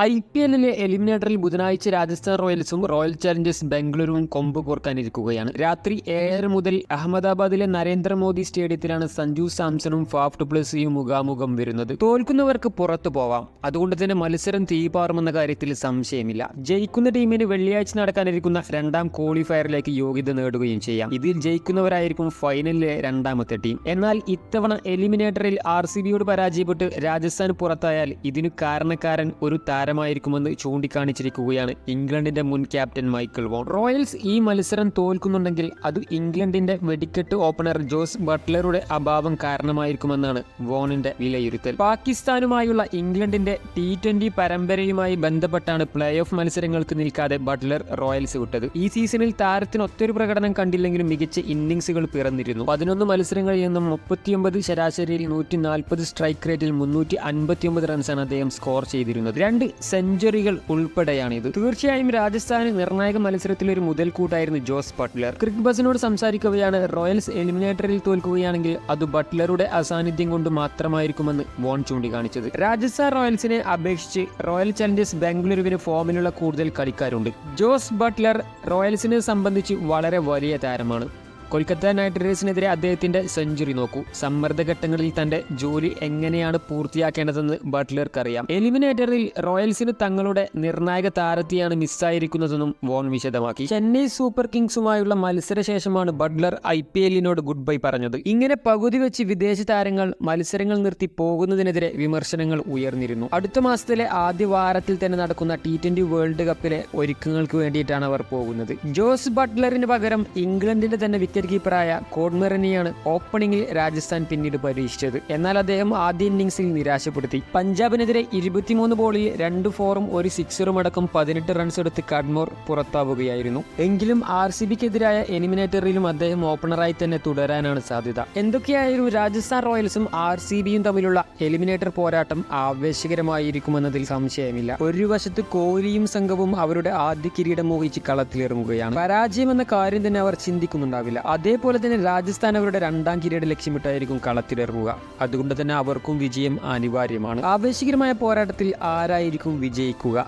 I P എല്ലിലെ എലിമിനേറ്ററിൽ ബുധനാഴ്ച രാജസ്ഥാൻ റോയൽസും റോയൽ ചലഞ്ചേഴ്സ് ബംഗളൂരുവും കൊമ്പ് കോർക്കാനിരിക്കുകയാണ്. രാത്രി ഏഴര മുതൽ അഹമ്മദാബാദിലെ നരേന്ദ്രമോദി സ്റ്റേഡിയത്തിലാണ് സഞ്ജു സാംസണും ഫാഫ് ഡുപ്ലസിയും മുഖാമുഖം വരുന്നത്. തോൽക്കുന്നവർക്ക് പുറത്തു പോവാം. അതുകൊണ്ട് തന്നെ മത്സരം തീപാറുമെന്ന കാര്യത്തിൽ സംശയമില്ല. ജയിക്കുന്ന ടീമിന് വെള്ളിയാഴ്ച നടക്കാനിരിക്കുന്ന രണ്ടാം ക്വാളിഫയറിലേക്ക് യോഗ്യത നേടുകയും ചെയ്യാം. ഇതിൽ ജയിക്കുന്നവരായിരിക്കും ഫൈനലിലെ രണ്ടാമത്തെ ടീം. എന്നാൽ ഇത്തവണ എലിമിനേറ്ററിൽ ആർ സി ബിയോട് പരാജയപ്പെട്ട് രാജസ്ഥാൻ പുറത്തായാൽ ഇതിനു കാരണക്കാരൻ ഒരു താരമായിരിക്കുമെന്ന് ചൂണ്ടിക്കാണിച്ചിരിക്കുകയാണ് ഇംഗ്ലണ്ടിന്റെ മുൻ ക്യാപ്റ്റൻ മൈക്കിൾ വോൺ. റോയൽസ് ഈ മത്സരം തോൽക്കുന്നുണ്ടെങ്കിൽ അത് ഇംഗ്ലണ്ടിന്റെ വെടിക്കെട്ട് ഓപ്പണർ ജോസ് ബട്ട്ലറുടെ അഭാവം കാരണമായിരിക്കുമെന്നാണ് വോണിന്റെ വിലയിരുത്തൽ. പാകിസ്ഥാനുമായുള്ള ഇംഗ്ലണ്ടിന്റെ ടി ട്വന്റി പരമ്പരയുമായി ബന്ധപ്പെട്ടാണ് പ്ലേ ഓഫ് മത്സരങ്ങൾക്ക് നിൽക്കാതെ ബട്ട്ലർ റോയൽസ് വിട്ടത്. ഈ സീസണിൽ താരത്തിന് ഒത്തൊരു പ്രകടനം കണ്ടില്ലെങ്കിലും മികച്ച ഇന്നിംഗ്സുകൾ പിറന്നിരുന്നു. പതിനൊന്ന് മത്സരങ്ങളിൽ നിന്നും മുപ്പത്തിയൊമ്പത് ശരാശരിയിൽ നൂറ്റി നാൽപ്പത് സ്ട്രൈക്ക് റേറ്റിൽ മുന്നൂറ്റി അൻപത്തിയൊമ്പത് റൺസാണ് അദ്ദേഹം സ്കോർ ചെയ്തിരുന്നത്. രണ്ട് സെഞ്ചുറികൾ ഉൾപ്പെടെയാണിത് തീർച്ചയായും രാജസ്ഥാന് നിർണായക മത്സരത്തിൽ ഒരു മുതൽക്കൂട്ടായിരുന്നു ജോസ് ബട്ട്ലർ. ക്രിക്കറ്റ് ബസിനോട് സംസാരിക്കവെയാണ് റോയൽസ് എലിമിനേറ്ററിൽ തോൽക്കുകയാണെങ്കിൽ അത് ബട്ട്ലറുടെ അസാന്നിധ്യം കൊണ്ട് മാത്രമായിരിക്കുമെന്ന് വോൺ ചൂണ്ടിക്കാണിച്ചത്. രാജസ്ഥാൻ റോയൽസിനെ അപേക്ഷിച്ച് റോയൽ ചലഞ്ചേഴ്സ് ബംഗളൂരുവിന് ഫോമിലുള്ള കൂടുതൽ കളിക്കാരുണ്ട്. ജോസ് ബട്ട്ലർ റോയൽസിനെ സംബന്ധിച്ച് വളരെ വലിയ താരമാണ്. കൊൽക്കത്ത നൈറ്റ് റൈഡേഴ്സിനെതിരെ അദ്ദേഹത്തിന്റെ സെഞ്ചുറി നോക്കൂ. സമ്മർദ്ദഘട്ടങ്ങളിൽ തന്റെ ജോലി എങ്ങനെയാണ് പൂർത്തിയാക്കേണ്ടതെന്ന് ബട്ട്ലർക്കറിയാം. എലിമിനേറ്ററിൽ റോയൽസിന് തങ്ങളുടെ നിർണായക താരത്തെയാണ് മിസ്സായിരിക്കുന്നതെന്നും വോൺ വിശദമാക്കി. ചെന്നൈ സൂപ്പർ കിങ്സുമായുള്ള മത്സരശേഷമാണ് ബട്ട്ലർ ഐ പി എല്ലിനോട് ഗുഡ് ബൈ പറഞ്ഞത്. ഇങ്ങനെ പകുതി വെച്ച് വിദേശ താരങ്ങൾ മത്സരങ്ങൾ നിർത്തി പോകുന്നതിനെതിരെ വിമർശനങ്ങൾ ഉയർന്നിരുന്നു. അടുത്ത മാസത്തിലെ ആദ്യ വാരത്തിൽ തന്നെ നടക്കുന്ന ടി ട്വന്റി വേൾഡ് കപ്പിലെ ഒരുക്കങ്ങൾക്ക് വേണ്ടിയിട്ടാണ് അവർ പോകുന്നത്. ജോസ് ബട്ട്ലറിന് പകരം ഇംഗ്ലണ്ടിന്റെ തന്നെ വിക്കറ്റ് കീപ്പറായ കോഡ്മെറനെയാണ് ഓപ്പണിംഗിൽ രാജസ്ഥാൻ പിന്നീട് പരീക്ഷിച്ചത്. എന്നാൽ അദ്ദേഹം ആദ്യ ഇന്നിംഗ്സിൽ നിരാശപ്പെടുത്തി. പഞ്ചാബിനെതിരെ ഇരുപത്തിമൂന്ന് ബോളിൽ രണ്ട് ഫോറും ഒരു സിക്സറും അടക്കം പതിനെട്ട് റൺസ് എടുത്ത് കഡ്മോർ പുറത്താവുകയായിരുന്നു. എങ്കിലും ആർ സി ബിക്കെതിരായ എലിമിനേറ്ററിലും അദ്ദേഹം ഓപ്പണറായി തന്നെ തുടരാനാണ് സാധ്യത. എന്തൊക്കെയായാലും രാജസ്ഥാൻ റോയൽസും ആർ സി ബിയും തമ്മിലുള്ള എലിമിനേറ്റർ പോരാട്ടം ആവേശകരമായിരിക്കുമെന്നതിൽ സംശയമില്ല. ഒരു വശത്ത് കോഹ്ലിയും സംഘവും അവരുടെ ആദ്യ കിരീടം മോഹിച്ച് കളത്തിലിറങ്ങുകയാണ്. പരാജയം എന്ന കാര്യം തന്നെ അവർ ചിന്തിക്കുന്നുണ്ടാവില്ല. അതേപോലെ തന്നെ രാജസ്ഥാൻ അവരുടെ രണ്ടാം കിരീട ലക്ഷ്യമിട്ടായിരിക്കും കളത്തിലിറങ്ങുക. അതുകൊണ്ട് തന്നെ അവർക്കും വിജയം അനിവാര്യമാണ്. ആവേശകരമായ പോരാട്ടത്തിൽ ആരായിരിക്കും വിജയിക്കുക?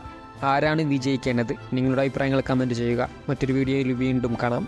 ആരാണ് വിജയിക്കേണ്ടത്? നിങ്ങളുടെ അഭിപ്രായങ്ങൾ കമന്റ് ചെയ്യുക. മറ്റൊരു വീഡിയോയിൽ വീണ്ടും കാണാം.